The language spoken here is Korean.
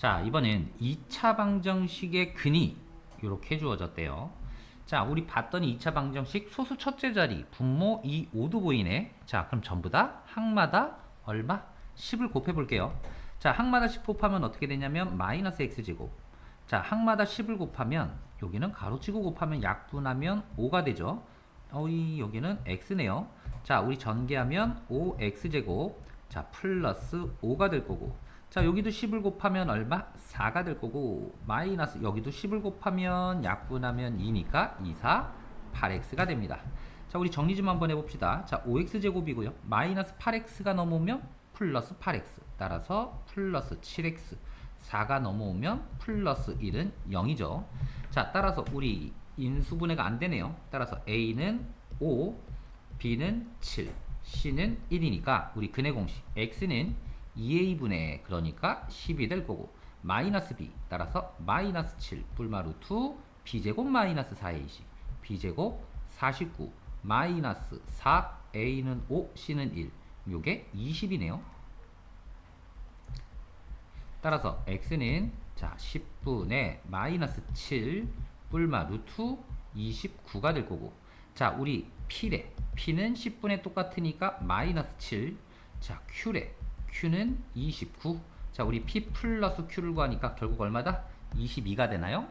자, 이번엔 2차 방정식의 근이 이렇게 주어졌대요. 자, 우리 봤더니 2차 방정식 소수 첫째 자리 분모 2, 5도 보이네. 자, 그럼 전부 다 항마다 얼마? 10을 곱해 볼게요. 자, 항마다 10 곱하면 어떻게 되냐면 마이너스 x제곱. 자, 항마다 10을 곱하면 여기는 가로치고 곱하면 약분하면 5가 되죠. 어이, 여기는 x네요. 자, 우리 전개하면 5x제곱. 자, 플러스 5가 될 거고. 자, 여기도 10을 곱하면 얼마? 4가 될 거고. 마이너스 여기도 10을 곱하면 약분하면 2니까 2, 4, 8x가 됩니다. 자, 우리 정리 좀 한번 해봅시다. 자, 5x제곱이고요. 마이너스 8x가 넘어오면 플러스 8x. 따라서 플러스 7x. 4가 넘어오면 플러스 1은 0이죠. 자, 따라서 우리 인수분해가 안 되네요. 따라서 a는 5, b는 7, c는 1이니까 우리 근해 공식 x는 2a분의 그러니까 10이 될 거고 마이너스 b 따라서 마이너스 7 뿔마 루트 b제곱 마이너스 4ac b제곱 49 마이너스 4 a는 5 c는 1 요게 20이네요. 따라서 x는 자 10분의 마이너스 7 뿔마 루트 29가 될 거고 자 우리 p래. P는 10분의 똑같으니까 마이너스 7자 q래 q는 29 자 우리 p 플러스 q를 구하니까 결국 얼마다? 22가 되나요?